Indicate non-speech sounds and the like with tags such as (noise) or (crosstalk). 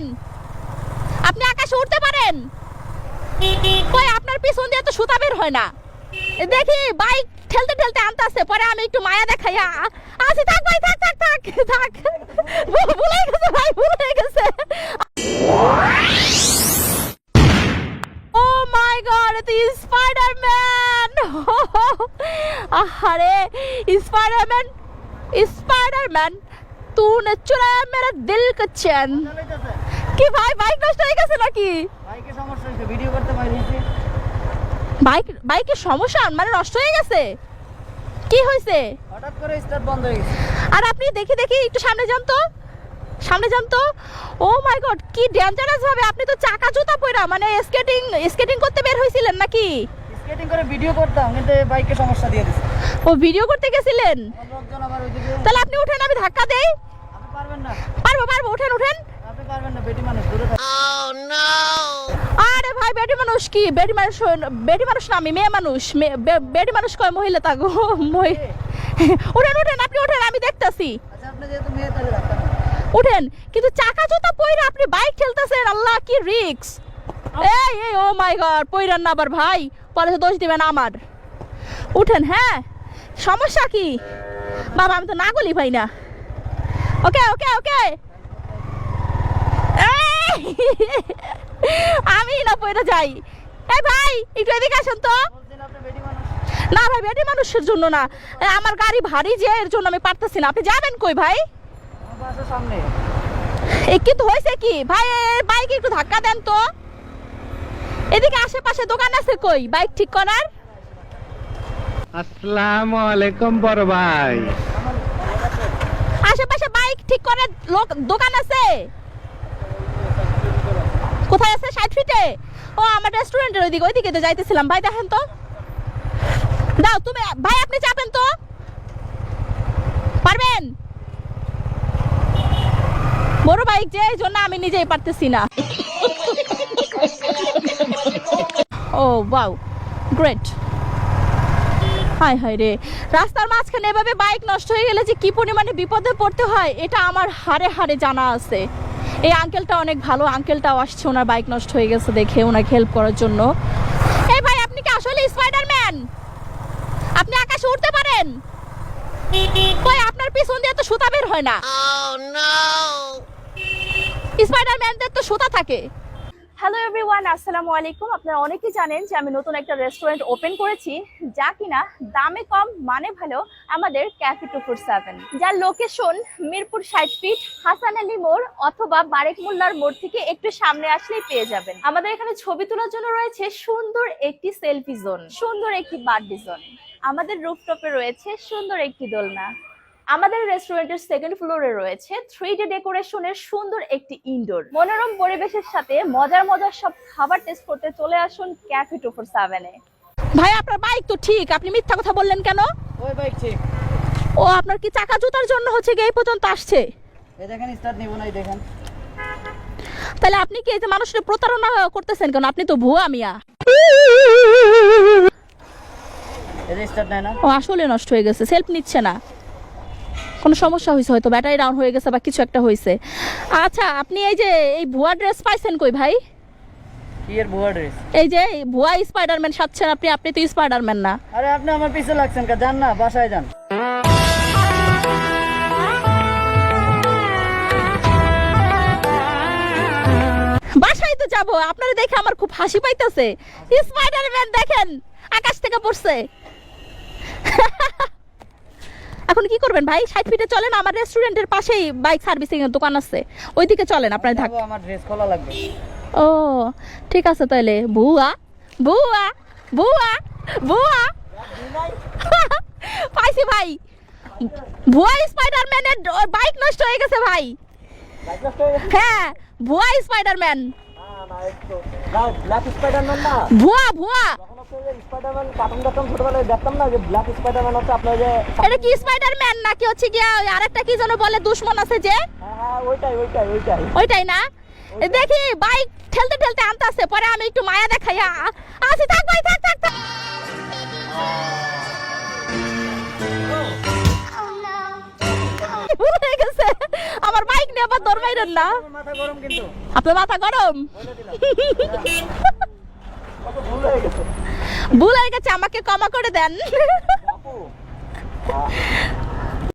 পারেন আপনি আকাশে উঠতে পারেন কই আপনার পিছন দিয়ে তো সুতা বের হয় না এ দেখি বাইক ঠেলতে ঠেলতে আনতে আসছে পরে আমি একটু মায়া দেখাই আ- আসি থাক ভাই থাক থাক থাক থাক ভু- ভুলে গেছে ভাই ভুলে গেছে ও মাই গড এটা স্পাইডারম্যান আরে স্পাইডারম্যান স্পাইডারম্যান तूने चुराया मेरा दिल का चैन কি ভাই বাইক নষ্ট হয়ে গেছে নাকি? বাইকে সমস্যা হয়েছে ভিডিও করতে পারিনি। বাইক বাইকের সমস্যা মানে নষ্ট হয়ে গেছে? কি হয়েছে? হঠাৎ করে স্টার্ট বন্ধ হয়ে গেছে। আর আপনি দেখি দেখি একটু সামনে যান তো। সামনে যান তো। ও মাই গড কি ডেঞ্জারাস ভাবে আপনি তো চাকা জুতা পরা মানে স্কেটিং স্কেটিং করতে বের হয়েছিলেন নাকি? স্কেটিং করে ভিডিও করতাম কিন্তু বাইকে সমস্যা দিয়ে দিছে। ও ভিডিও করতে গেছিলেন? তাহলে আপনি উঠেন আমি ধাক্কা দেই। আপনি পারবেন না। পারব পারব উঠেন উঠেন। পারবেন না বেটি মানুষ দূরে আরে ভাই বেটি মানুষ কি? বেটি মানুষ বেটি মানুষ না আমি মেয়ে মানুষ। বেটি মানুষ কয় মহিলা তাগো মহি- (laughs) উঠেন উঠেন আপনি উঠেন আমি দেখতাছি। আচ্ছা উঠেন কিন্তু চাকা জুতা পইরা আপনি বাইক ঠেলতেছেন আল্লাহ কি রিক্স এই এই ও মাই গড পইরান না আবার ভাই পরে দোষ দিবেন আমার। উঠেন হ্যাঁ? সমস্যা কি? বাবা আমি তো না গলি ভাই না। ওকে ওকে ওকে! আমি না পইরা যাই। এই ভাই একটু এদিকে আসেন তো। না ভাই বেটি মানুষের জন্য না। আমার গাড়ি ভারী যে এর জন্য আমি পারতেছি না। আপনি যাবেন কই ভাই? এ কিন্তু হয়েছে কি? ভাই বাইকে একটু ধাক্কা দেন তো। এদিকে আশেপাশে দোকান আছে কই? বাইক ঠিক করার? আসসালামু আলাইকুম বড় ভাই। আশেপাশে বাইক ঠিক করার লোক দোকান আছে? কোথায় আছে ষাট ফিটে ও, আমার রেস্টুরেন্টের ওইদিকে ওইদিকে তো যাইতেছিলাম। ভাই, দেখেন তো। দাও, তুমি, ভাই, আপনি চাপেন তো। পারবেন? বড় বাইক যে এই জন্য আমি নিজেই পারতেছি না। ও ওয়াও গ্রেট হাই হাই রে। রাস্তার মাঝখানে এভাবে বাইক নষ্ট হয়ে গেলে যে কি পরিমাণে বিপদে পড়তে হয়, এটা আমার হারে হারে জানা আছে। এই আঙ্কেলটা অনেক ভালো। আঙ্কেলটাও আসছে ওনার বাইক নষ্ট হয়ে গেছে দেখে ওনাকে হেল্প করার জন্য। এই ভাই আপনি কি আসলে স্পাইডারম্যান আপনি আকাশে উঠতে পারেন? কই আপনার পিছন দিয়ে তো সুতা বের হয় না। স্পাইডারম্যানদের তো সুতা থাকে। হ্যালো এভরিওয়ান আসসালামু আলাইকুম। আপনারা অনেকেই জানেন যে আমি নতুন একটা রেস্টুরেন্ট ওপেন করেছি, যা কিনা দামে কম মানে ভালো, আমাদের ক্যাফে টু ফোর সেভেন যার লোকেশন মিরপুর ষাট ফিট হাসান আলী মোড় অথবা বারেক মোল্লার মোড় থেকে একটু সামনে আসলেই পেয়ে যাবেন। আমাদের এখানে ছবি তোলার জন্য রয়েছে সুন্দর একটি সেলফি জোন সুন্দর একটি বার্থডে জোন আমাদের রুফটপে রয়েছে সুন্দর একটি দোলনা। আমাদের রেস্টুরেন্টের সেকেন্ড ফ্লোরে রয়েছে থ্রি ডি ডেকোরেশনের সুন্দর একটি ইনডোর মনোরম পরিবেশের সাথে মজার মজার সব খাবার টেস্ট করতে চলে আসুন ক্যাফে টু ফোর সেভেনে ভাই আপনার বাইক তো ঠিক আপনি মিথ্যা কথা বললেন কেন? ওই বাইক ঠিক। ও আপনার কি চাকা জুতার জন্য হচ্ছে গিয়ে এই পর্যন্ত আসছে? এই দেখেন স্টার্ট নিব না এই দেখেন। তাহলে আপনি কি এই যে মানুষের প্রতারণা করতেছেন কেন? আপনি তো ভুয়া মিয়া। এই যে স্টার্ট নেয় না। ও আসলে নষ্ট হয়ে গেছে সেলফ নিচ্ছে না। কোনো সমস্যা হয়েছে হয়তো ব্যাটারি ডাউন হয়ে গেছে বা কিছু একটা হয়েছে আচ্ছা আপনি এই যে এই ভুয়া ড্রেস পাইছেন কই ভাই? এই যে ভুয়া স্পাইডারম্যান সাজছেন আপনি আপনি তো স্পাইডারম্যান না। আরে আপনি আমার পিছে লাগছেন কা যান না বাসায় যান। বাসায় তো যাব আপনারা দেখে আমার খুব হাসি পাইতেছে। স্পাইডারম্যান দেখেন আকাশ থেকে পড়ছে। (laughs) এখন কি করবেন ভাই? ষাট ফিটে চলেন আমার রেস্টুরেন্টের পাশেই বাইক সার্ভিসিং এর দোকান আছে। ওইদিকে চলেন আপনার ধাক আমার ড্রেস খোলা লাগবে। ও ঠিক আছে তাহলে। বুয়া বুয়া বুয়া বুয়া। (laughs) পাইছি ভাই। ভুয়া স্পাইডারম্যানের বাইক নষ্ট হয়ে গেছে ভাই। হ্যাঁ ভুয়া স্পাইডারম্যান ভুয়া ভুয়া। এটা কি স্পাইডারম্যান নাকি হচ্ছে গিয়া আরেকটা কি যেন বলে দুশ্মন আছে যে? হ্যাঁ হ্যাঁ ওইটাই ওইটাই ওইটাই। ওইটাই না? দেখি বাইক ঠেলতে ঠেলতে আনতে আসে পরে আমি একটু মায়া দেখাই। আ- আসি থাক ভাই থাক থাক থাক। আবার দৌড় মাইরেন না। আপনার মাথা গরম? ভুল হয়ে গেছে আমাকে ক্ষমা করে দেন।